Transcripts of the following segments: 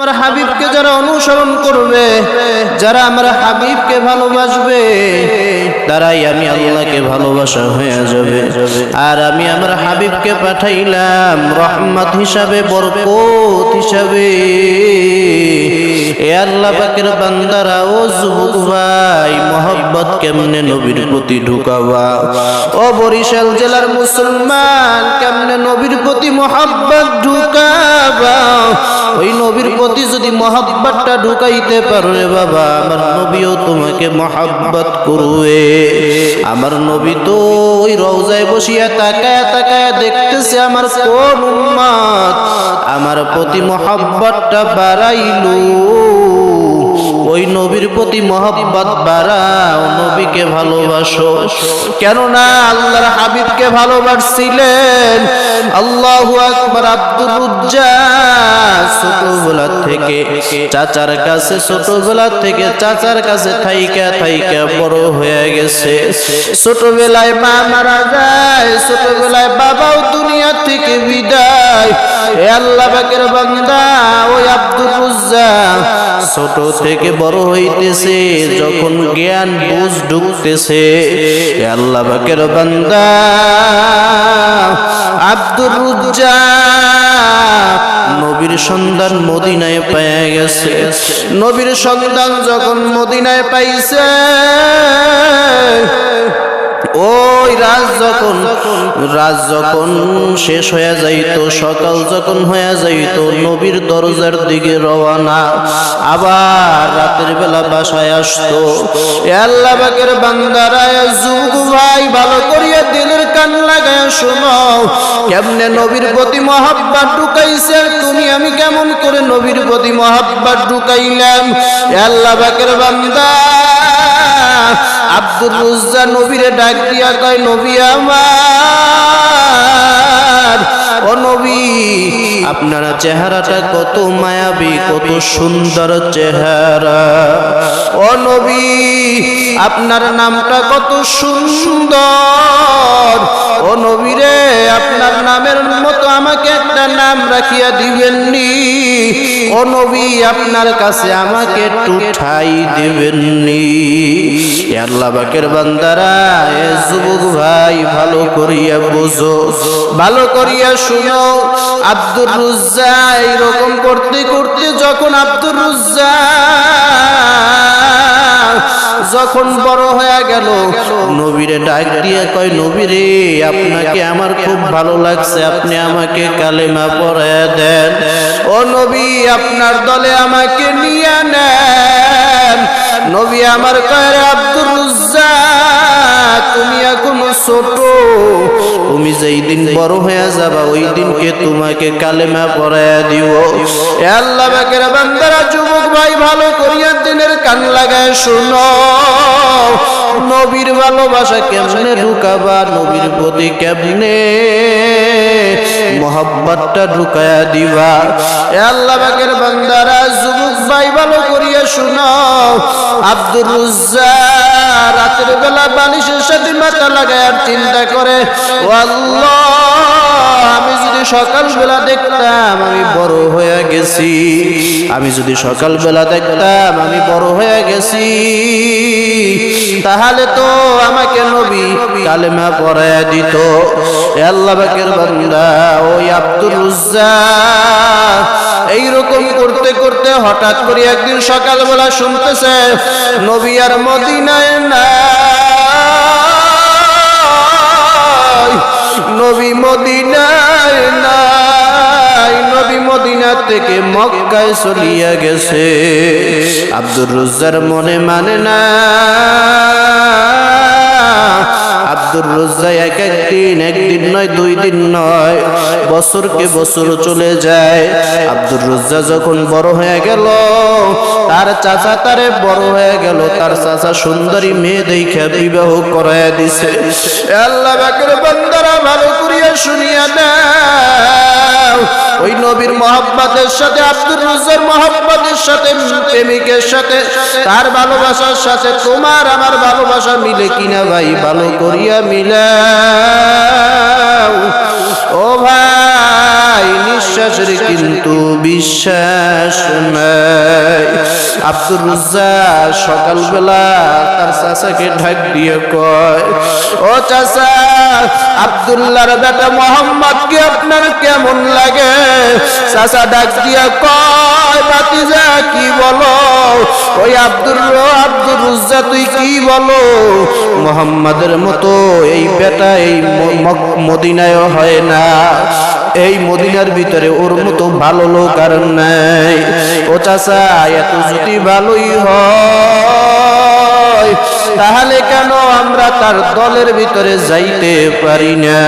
আমার হাবিবকে যারা অনুসরণ করবে, যারা আমার হাবিবকে ভালোবাসবে, তারাই আমি আল্লাহকে ভালোবাসা হয়ে যাবে। আর আমি আমার হাবিবকে পাঠাইলাম রহমত হিসাবে, বরকত হিসাবে। এ আল্লাহ পাকের বান্দারা, ও যুবক ভাই, মোহব্বত কেমনে নবীর প্রতি ঢুকাবা? ও বরিশাল জেলার মুসলমান, কেমনে নবীর প্রতি ঢুকাবা? ওই নবীর প্রতি যদি মহাব্বাতটা ঢুকাইতে পারো রে বাবা, আমার নবীও তোমাকে মহাব্বাত করবে। আমার নবী তো ওই রওজায় বসিয়া তাকায় তাকায় দেখতেছে আমার কোন উম্মত আমার প্রতি মহাব্বাতটা বাড়াইলো। ওই নবীর প্রতি মহব্বত বাড়াও, নবীকে ভালোবাসো। কেননা আল্লাহর হাবিবকে ভালোবাসছিলেন আল্লাহু আকবার আব্দুল উজ্জা ছোটবেলা থেকে চাচার কাছে, ছোটবেলা থেকে চাচার কাছে থাইকা থাইকা বড় হয়ে গেছে। ছোটবেলায় মা মারা যায়, ছোটবেলায় বাবাও দুনিয়া থেকে বিদায়। আল্লাহ পাকের বান্দা, ওই আব্দুল উজ্জা ছোট থেকে বড় হইতেছে, যখন জ্ঞান বুঝ ঢুকতেছে আল্লাহ বাকের বান্দা, আব্দুর নবীর সন্তান মদিনায় পাইয়া গেছে। নবীর সন্তান যখন মদিনায় পাইছে ওই রাত যখন রাত যখন শেষ হয়ে যাইত, সকাল যখন হয়ে যাইত, নবীর দরজার দিকে রওয়ানা আবার রাতের বেলা বাসায় আসতো। আল্লাহ বাকের বান্দারা যুগ ভাই, ভালো করিয়া দিলের কান লাগায় শোনো। কেমনে নবীর প্রতি মহাব্বাত ঢুকাইছে তুমি, আমি কেমন করে নবীর প্রতি মহাব্বাত ঢুকাইলাম? আল্লাহ বাকের বান্দা আব্দুর রুজ্জা নবীরে ডাক দিয়া কয়, নবী আমার, ও নবী, আপনারা চেহারাটা কত মায়াবী, কত সুন্দর চেহারা। ও নবী, আপনার নামটা কত সুন্দর। ও নবী রে, আপনার নামের মতো আমাকে একটা নাম রাখিয়া দিবেননি। ও নবী, আপনার কাছে আমাকে একটু ঠাই দিবেননি। আল্লাহ বাকের বান্দারা, এ যুবক ভাই, ভালো করিয়া বুঝো, ভালো করিয়া শুনো। আব্দুর রুজ্জা এইরকম করতে করতে যখন আব্দুর রুজ্জা যখন বড় হয়ে গেল, নবীরে ডাক দিয়ে কয়, নবীরে, আপনাকে আমার খুব ভালো লাগছে, আপনি আমাকে কালেমা পড়ে দেন। ও নবী, আপনার দলে আমাকে নিয়ে নেন। নবী আমার কয় তুমি এখনও ছোট, তুমি যেই দিন বড় হয়ে যাবা, ওই দিনকে তোমাকে কালেমা পড়ায় দিও আল্লাহ বাকের বান্দারা, যুবক ভাই, ভালো করিয়া দিনের কান লাগায় শুনো। নবীর ভালোবাসা কেমনে ঢুকাবা? নবীর প্রতি কেমনে মোহাম্মদটা ঢুকায়া দিবা? আল্লাহ বাগের বান্দারা, যুবক ভাই ভালো করিয়া শোনাও। আব্দুর রুজ্জা রাতের বেলা বালিশের সাথে মাথা লাগায় আর চিন্তা করে আল্লাহ আমি যদি সকাল বেলা দেখতাম আমি বড় হয়ে গেছি। আমি যদি সকাল বেলা দেখতাম আমি বড় হয়ে গেছি। তাহলে তো আমাকে নবী কালেমা পড়ায় দিত। এ আল্লাহ বাকের বান্দা ওই আব্দুর রুজ্জা, এইরকম করতে করতে হঠাৎ করে একদিন সকালবেলা শুনতেছে, নবী আর মদিনায় না নবী মদিনার নাই। নবী মদিনা থেকে মক্কায় চলিয়া গেছে। আব্দুর রুজ্জার মনে মানে না আব্দুর রোজা এক একদিন একদিন নয়, দুই দিন নয়, বছরকে বছর চলে যায়। আব্দুর রোজা যখন বড় হয়ে গেল, তার চাচা তারে বড় হয়ে গেল, তার চাচা সুন্দরী মেয়ে দেখে বিবাহ করায় দিছে। আল্লাহ বাকের বান্দারা ভালো করিয়া শুনিয়া দাও। ওই নবীর মহাব্বাতের সাথে, আব্দুর রুজার মহাব্বাতের সাথে প্রেমিকের সাথে তার ভালোবাসার সাথে তোমার আমার ভালোবাসা মিলে কিনা ভাই? ভালো করিয়া মিলাও। ও ভাই বিশ্বাসের কিন্তু বিশ্বাস নাই। আব্দুর রুজ্জাক সকালবেলা তার চাচাকে ঢাক দিয়ে কয়, ও চাচা, আব্দুল্লাহর বেটা মোহাম্মদকে আপনার কেমন লাগে? চাচা ডাক দিয়া কয় বাতিজা কি বলো? ওই আব্দুর আব্দুর রুজ্জা তুই কি বলো? মোহাম্মদের মতো এই বেটা এই মদিনায় হয় না। এই মদিনার ভিতরে ওর মতো ভালো লোক আর নাই। ও চাচা, এত যদি ভালোই হয়, তাহলে কেন আমরা তার দলের ভিতরে যাইতে পারি না?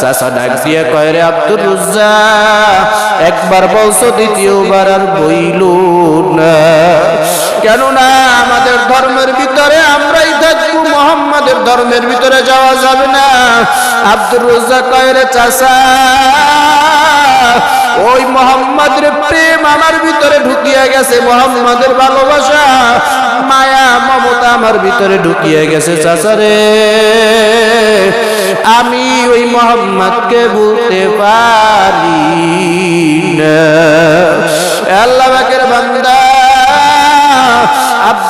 চাচা ডাক দিয়ে কয়, রে আব্দুর একবার বলছো দ্বিতীয়বার আর বইল না। কেননা আমাদের ধর্মের ভিতরে আমরাই থাকব মোহাম্মদের ধর্মের ভিতরে যাওয়া যাবে না। আব্দুর রোজা কয়রে চাষা ওই মোহাম্মদের প্রেম আমার ভিতরে ঢুকিয়ে গেছে, মোহাম্মদের ভালোবাসা, মায়া, মমতা আমার ভিতরে ঢুকিয়ে গেছে, চাচারে। আমি ওই মোহাম্মদকে বলতে পারি না।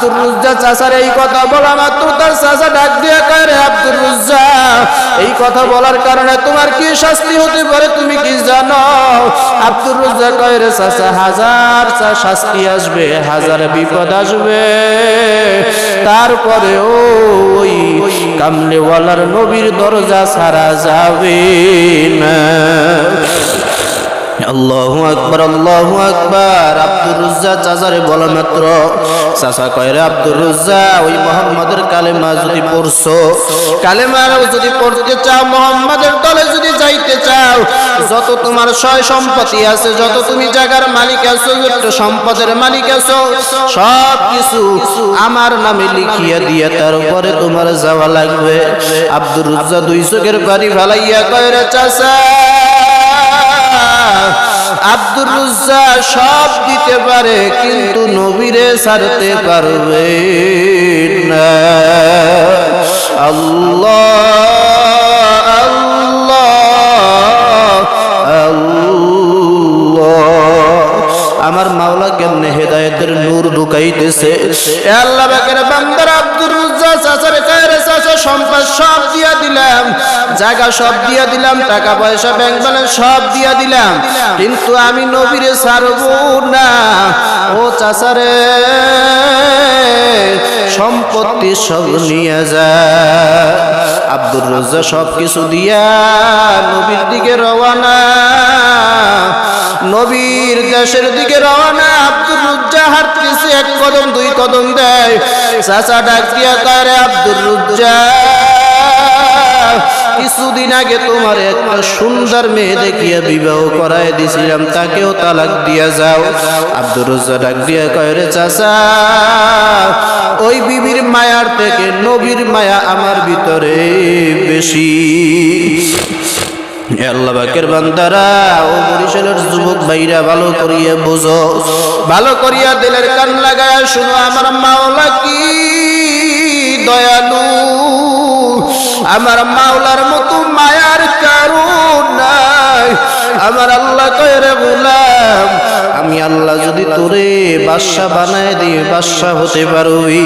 আব্দুর রুজ্জা চাচার এই কথা বলা মাত্র, তার চাচা ডাক দিয়ে কয়, রে আব্দুর রুজ্জা, এই কথা বলার কারণে তোমার কি শাস্তি হতে পারে তুমি কি জানো? আব্দুর রুজ্জা কয়, রে চাচা, হাজার শাস্তি আসবে, হাজার বিপদ আসবে। তারপরে ওই কামলেওয়ালার নবীর দরজা ছাড়া যাবে না। আল্লাহু আকবার আল্লাহু আকবার। আব্দুর রুজ্জা চাচারে বলা মাত্র। চাচা কয়রে আব্দুর রুজ্জা ওই মোহাম্মদের কালেমা যদি পড়ছো কালেমা যদি পড়তে চাও, মোহাম্মদের দলে যদি যাইতে চাও, যত তোমার সয় সম্পত্তি আছে, যত তুমি জায়গার মালিক আছো, যত সম্পদের মালিক আছো, সব কিছু আমার নামে লিখিয়া দিয়ে তারপরে তোমার যাওয়া লাগবে। আব্দুর রুজ্জা দুই চোখের বাড়ি ভালাইয়া কয়রে চাচা আব্দুর রুজ্জা সব দিতে পারে কিন্তু নবীরে ছাড়তে পারবে না। আল্লাহ জায়গা সব দিয়া দিলাম, টাকা পয়সা ব্যাংক ব্যালেন্স সব দিয়া দিলাম। কিন্তু আমি নবীরে ছাড়বো না। ও চাচারে সম্পত্তি সব নিয়ে যা। আব্দুর রোজা সব কিছু দিয়া নবীর দিকে রওয়ানা নবীর দেশের দিকে রওনা। আব্দুর রুজ্জা হাঁটতেছে এক কদম, দুই কদম দেয়। চাচা ডাক দিয়া করে আব্দুর রুজ্জা কিছুদিন আগে তোমার একটা সুন্দর মেয়ে দেখিয়া বিবাহ করায় দিছিলাম, তাকেও তালাক দিয়া যাও। আব্দুর রুজ্জা ডাক দিয়া কয়, রে চাচা, ওই বিবির মায়ার থেকে নবীর মায়া আমার ভিতরে বেশি। হে আল্লাহ বাকের বান্দারা, ও বরিশালের যুবক ভাইরা, ভালো করিয়া বুঝো। ভালো করিয়া দিলের কান লাগায় শুনো, আমার মাওলা কি দয়ালু। আমার মাওলার মতো মায়ার কারণ নাই। আমার আল্লাহ কয়রে বললাম আমি আল্লাহ যদি তোরে বাদশা বানায় দিই বাদশা হতে পারবি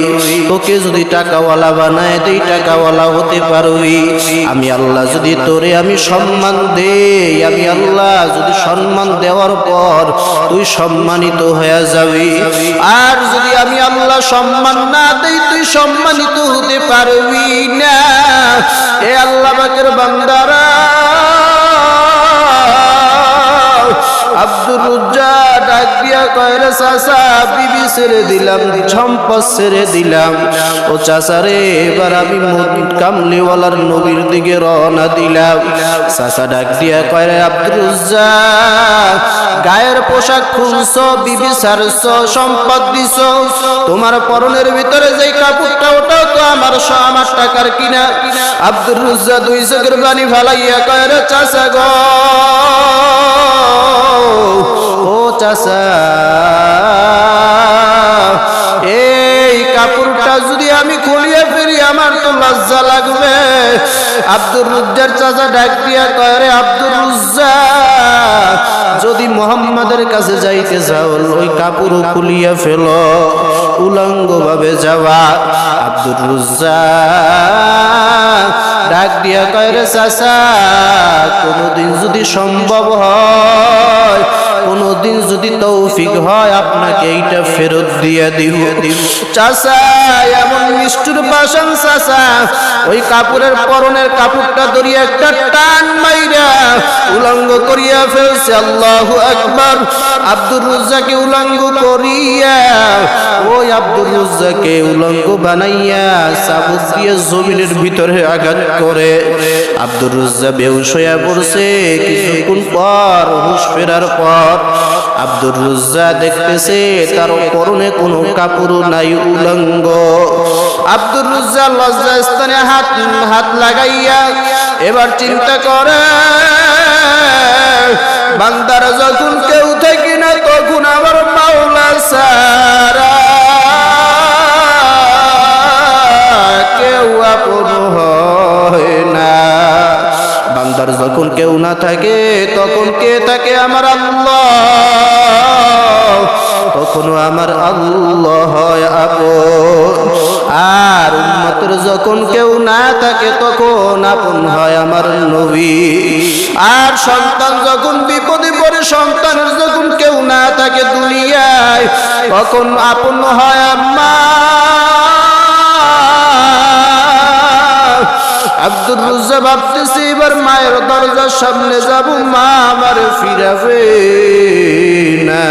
তোকে যদি টাকাওয়ালা বানায় দিই, টাকাওয়ালা হতে পারবি আমি আল্লাহ যদি তোরে আমি সম্মান দেই, আমি আল্লাহ যদি সম্মান দেওয়ার পর তুই সম্মানিত হয়ে যাবি। আর যদি আমি আল্লাহ সম্মান না দেই, তুই সম্মানিত হতে পারবি না। এ আল্লাহ বাকের বান্দারা কয়রে বিবি ছেড়ে দিলাম সম্পদ ছেড়ে দিলাম। ও রে, এবার আমি কামলিওয়ালার নবীর দিকে রওনা দিলাম। ডাক দিয়া কয়রে গায়ের পোশাক খুলছো, বিবি ছাড়ছো, সম্পদ দিছ। তোমার পরনের ভিতরে যেই কাপড়টা, ওটাও তো আমার আমার টাকার কিনা। আব্দুর রুজ্জা দুই চোখের পানি ফালাইয়া কয়রে চাচা গো এই কাপড়টা যদি আমি খুলিয়ে ফিরি আমার তো লজ্জা লাগবে। আব্দুর রুজ্জার চাচা ডাক দিয়া কয় আব্দুর রুজ্জা, যদি মোহাম্মদের কাছে যাইতে চাও, ওই কাপড় খুলিয়া ফেল উলঙ্গ ভাবে যাওয়া আব্দুর রুজ্জা ডাক দিয়া কয় চাচা, কোনোদিন যদি সম্ভব হয় কোনোদিন যদি তৌফিক হয়, আপনাকে এইটা ফেরত দিয়ে দিব। দিব চাচা, এমন নিষ্ঠুর বাসন চাচা, ওই কাপড়ের পরনের কাপড়টা ধরিয়া একটা টান মাইরা উলঙ্গ করিয়া ফেলছে, আল্লাহু আকবার। আব্দুর রুজ্জাকে উলঙ্গ করিয়া, ওই আব্দুর রুজ্জাকে উলঙ্গ বানাইয়া চাবুক দিয়ে জমিনের ভিতরে আঘাত করে। আব্দুর রুজ্জা বেহুশ হইয়া পড়ছে, কিছুক্ষণ পর হুশ ফেরার পর আব্দুর রুজ্জা দেখতেছে, তার পরনে কোনো কাপড় নাই উলঙ্গ। আব্দুর রুজ্জা লজ্জা স্থানে হাত হাত লাগাইয়া এবার চিন্তা করে, বান্দার যখন কেউ থাকি না, তখন আমার মাওলা সারা কেউ আপন হয় না। বান্দার যখন কেউ না থাকে, তখন কে থাকে আমার আমার আল্লাহ আর উম্মতের যখন কেউ না থাকে, তখন আপন হয় আমার নবী। আর সন্তান যখন বিপদে পড়ে, সন্তানের যখন কেউ না থাকে দুনিয়ায়, তখন আপন হয় আম্মা। আব্দুর রুজ্জা ভাবতেছি, এবার মায়ের দরজার সামনে যাব, মা আমার ফিরাবে না।